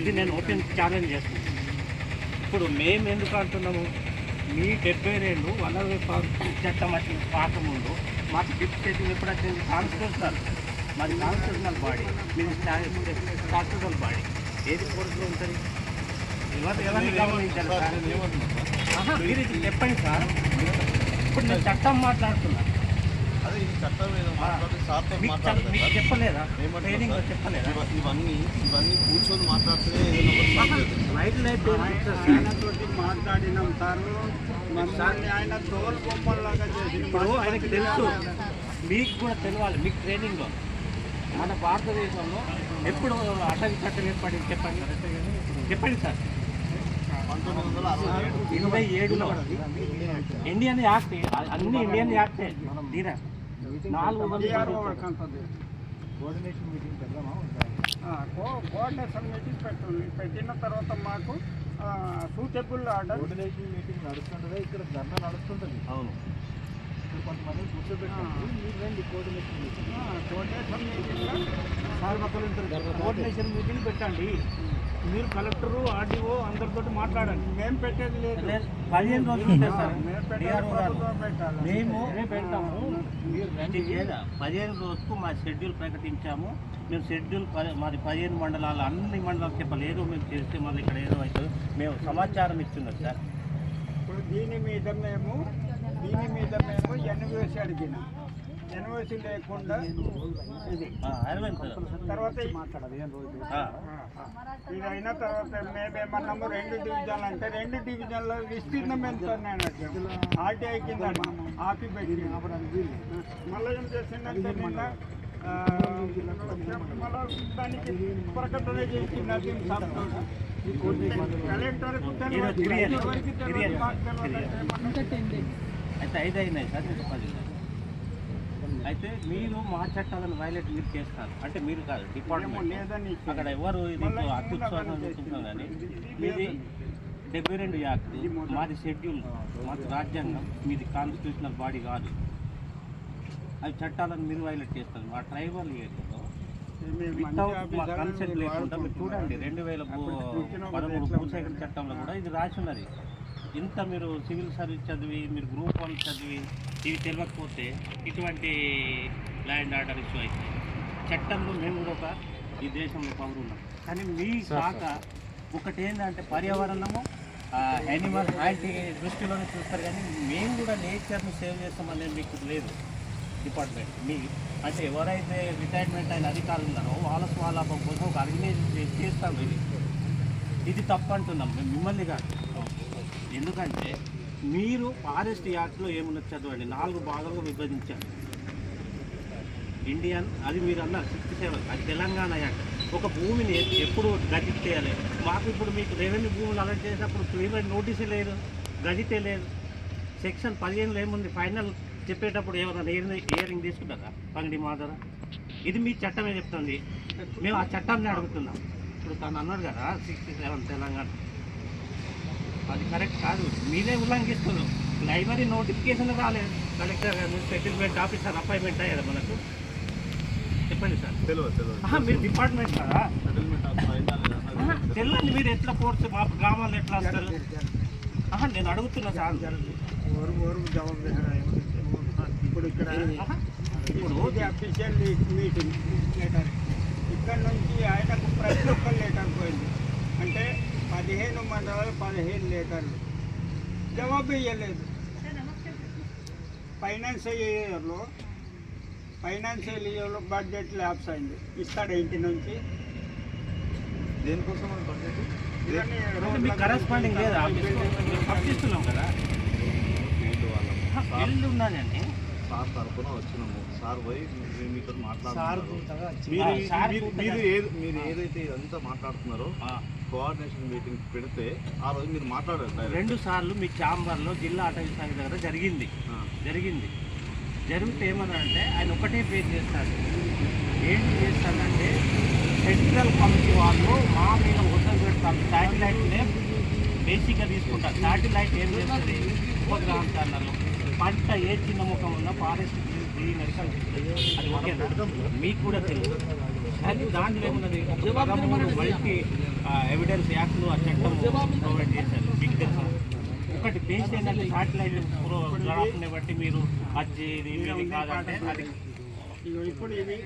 ఇది నేను open challenge చేస్తున్నాను ఇప్పుడు మేము ఎందుకు అంటున్నాము? మీ డెబ్బై రెండు వనరు చట్టం వచ్చిన పాత ముందు మాకు డిప్ చేసింది ఎప్పుడు వచ్చింది కాన్స్టిట్యూషనల్ మాది కాన్స్టిట్యూషనల్ బాడీ మీది స్టాట్యూటల్ బాడీ. ఏది కోర్టులో ఉంటుంది? ఎవరు ఎవరిని గమనించాలి? సార్ మీరు ఇది చెప్పండి సార్. ఇప్పుడు నేను చట్టం మాట్లాడుతున్నా. అదే ఇది చట్టం మీకు. చెప్పలేదా? ట్రైనింగ్? చెప్పలేదా? ఇవన్నీ ఇవన్నీ కూర్చొని మాట్లాడితే ఏదైనా ఒకటి సాల్వ్ అవుతుంది. వైల్డ్ లైఫ్ ఆయనతోటి మాట్లాడినాం సార్. మమ్మల్ని ఆయన తోలు బొమ్మల్లాగా చేసి ఇప్పుడు ఆయనకి తెలుసు. మీకు కూడా తెలియాలి మీకు ట్రైనింగ్ మన భారతదేశంలో ఎప్పుడు అటవీ చట్టం ఏర్పడింది చెప్పండి. చెప్పండి సార్. ఇరవై ఏడులో. ఇండియన్ యాక్ట్ అన్ని ఇండియన్ యాక్టే. తీరా? నాలుగు DRO వందల వర్క్ అంటుంది. ఆ, కో- కోఆర్డినేషన్ మీటింగ్ పెట్టండి పెట్టిన తర్వాత మాకు సూటబుల్ ఆర్డర్. మీటింగ్ నడుస్తుంటది. ఇక్కడ ధర్నా నడుస్తుంటది. అవును. ఇక్కడ కొంతమంది కూర్చోబెట్టండి మీరు రండి కోఆర్డినేషన్ మీటింగ్. కోఆర్డినేషన్ ఉంటారు కోఆర్డినేషన్ మీటింగ్ పెట్టండి. మీరు కలెక్టరు ఆర్డీఓ అందరితో మాట్లాడండి. మేము పెట్టేది లేదు. లేదు, పదిహేను రోజులు మేము పెడతాము. పదిహేను రోజుకు మా షెడ్యూల్ ప్రకటించాము. మేము షెడ్యూల్ పది మాది పదిహేను మండలాలు అన్ని మండలాలు చెప్పలేదు మేము చేస్తే మళ్ళీ ఇక్కడ ఏదో అవుతుంది. మేము సమాచారం ఇస్తున్నాం సార్. ఇప్పుడు దీని మీద మేము దీని మీద మేము ఎన్ఓసి అడిగినాం. ఎన్ఓసి లేకుండా ఇది. తర్వాత ఈ- మాట్లాడాలి ఏం రోజు ఆ, ఇది అయిన తర్వాత మేమేమన్నాము రెండు డివిజన్లు అంటే రెండు డివిజన్ల విస్తీర్ణం ఎంత. ఆర్టీఐ కింద ఆపి పెట్టి మళ్ళీ ఏం చేసిందంటే నిన్న మళ్ళీ దానికి ప్రకటన చేసింది అది ఏమన్నా? అయితే ఐదు అయినాయి సార్. అయితే మీరు మా చట్టాలను వైలేట్ మీరు చేస్తారు. అంటే మీరు కాదు డిపార్ట్మెంట్ అక్కడ ఎవరు ఇది మళ్ళీ అత్యుత్సాహం చూస్తున్నాం కానీ మీది డెబ్బై రెండు యాక్ట్. మాది షెడ్యూల్. మాది రాజ్యాంగం. మీది కాన్స్టిట్యూషనల్ బాడీ కాదు. అవి చట్టాలను మీరు వైలేట్ చేస్తారు. మా ట్రైబల్ ఏరియాలో కన్సెంట్ లేకుండా మీరు. చూడండి. రెండు వేల పదమూడు భూసేకరణ చట్టంలో కూడా ఇది రాసి ఉన్నది. ఇంత మీరు సివిల్ సర్వీస్ చదివి మీరు గ్రూప్ వన్ చదివి ఇవి తెలియకపోతే ఇటువంటి ల్యాండ్ ఆర్డర్ ఇష్యూ అయితే చట్టంలో మేము కూడా ఒక ఈ దేశంలో పౌరున్నాం కానీ మీ శాఖ ఒకటి ఏంటంటే పర్యావరణము యానిమల్ హ్యాల్టీ దృష్టిలోనే చూస్తారు కానీ మేము కూడా నేచర్ను సేవ్ చేస్తామనేది మీకు లేదు డిపార్ట్మెంట్. మీ అంటే ఎవరైతే రిటైర్మెంట్ అయిన అధికారులు ఉన్నారో వాళ్ళ స్వాలాభం కోసం ఒక ఆర్గనైజేషన్ చేస్తాం ఇది. ఇది తప్పు అంటున్నాం మేము మిమ్మల్ని కాదు. ఎందుకంటే మీరు ఫారెస్ట్ యాక్ట్లో ఏమున్నది చదవండి? నాలుగు భాగాలుగా విభజించారు. ఇండియన్ అది మీరు అన్నారు సిక్స్టీ సెవెన్ అది తెలంగాణ యాక్ట్ ఒక భూమిని ఎప్పుడు గజిట్ చేయాలి? మాకు ఇప్పుడు మీకు రెవెన్యూ భూములు అలర్ట్ చేసినప్పుడు క్లియర్ నోటీసే లేదు గజితే లేదు. సెక్షన్ పదిహేనులో ఏముంది? ఫైనల్ చెప్పేటప్పుడు ఏమైనా ఇయరింగ్ తీసుకుంటారా? పంగడి మాదర ఇది మీ చట్టమే చెప్తుంది? మేము ఆ చట్టాన్ని అడుగుతున్నాం. ఇప్పుడు తను అన్నాడు కదా సిక్స్టీ సెవెన్ తెలంగాణ. అది కరెక్ట్ కాదు. మీరే ఉల్లంఘిస్తున్నారు. లైబ్రరీ నోటిఫికేషన్ రాలేదు. కలెక్టర్ గారు సెటిల్మెంట్ ఆఫీసర్ అపాయింట్మెంట్ అయ్యారు మనకు. చెప్పండి సార్. తెలియదు మీరు డిపార్ట్మెంట్ కదా? తెలియండి మీరు ఎట్లా కోర్సు మా గ్రామాల్లో ఎట్లా వస్తారు? ఆహా, నేను అడుగుతున్నా సార్. ఇప్పుడు ఇక్కడ ఇప్పుడు అఫీషియల్ మీటింగ్ లెటర్ ఇక్కడ నుంచి ఆయనకు ప్రతి ఒక్క లెటర్ పోయింది. అంటే పదిహేను మండలాలు పదిహేను లెటర్లు జవాబు ఇవ్వలేదు ఫైనాన్షియల్ ఇయర్లో ఫైనాన్షియల్ ఇయర్లో బడ్జెట్ ల్యాబ్స్ అయింది ఇస్తాడు ఇంటి నుంచి దేనికోసం బడ్జెట్ కరెస్పాండింగ్ లేదా ఉన్నదండి సార్ తరఫున వచ్చినాము. సార్ పోయి మేము మీతో మాట్లాడుతున్నారు. మీరు సార్ మీరు- పూర్తిగా- మీరు ఏది మీరు ఏదైతే ఇదంతా మాట్లాడుతున్నారో కోఆర్డినేషన్ మీటింగ్ పెడితే ఆ రోజు మీరు మాట్లాడారు. రెండు సార్లు మీ ఛాంబర్లో జిల్లా అటవీ శాఖ దగ్గర జరిగింది. జరిగింది. జరిగితే ఏమన్నారంటే ఆయన ఒకటే పేరు చేస్తాడు ఏంటి చేస్తాడంటే సెంట్రల్ కమిటీ వాళ్ళు మా మీద వద్దలు పెడతారు శాటిలైట్నే బేసిక్గా తీసుకుంటారు. శాటిలైట్ ఏం చేస్తుంది? ఉపగ్రహం ఛానల్లో పంట ఏ చిన్న ముఖం ఉన్నా ఫారెస్ట్ అది ఓకేనా? మీకు కూడా తెలియదు. కానీ దాంట్లో ఏమున్నది మల్టీ ఎవిడెన్స్ యాక్ట్లు ఆ చట్టం ప్రొవైడ్ చేశారు. మీకు తెలుసా? ఒకటి బేస్ ఏంటంటే సాటిలైట్ గ్రాఫ్ని బట్టి మీరు అది ఇది కాదంటే అది ఇప్పుడు ఇది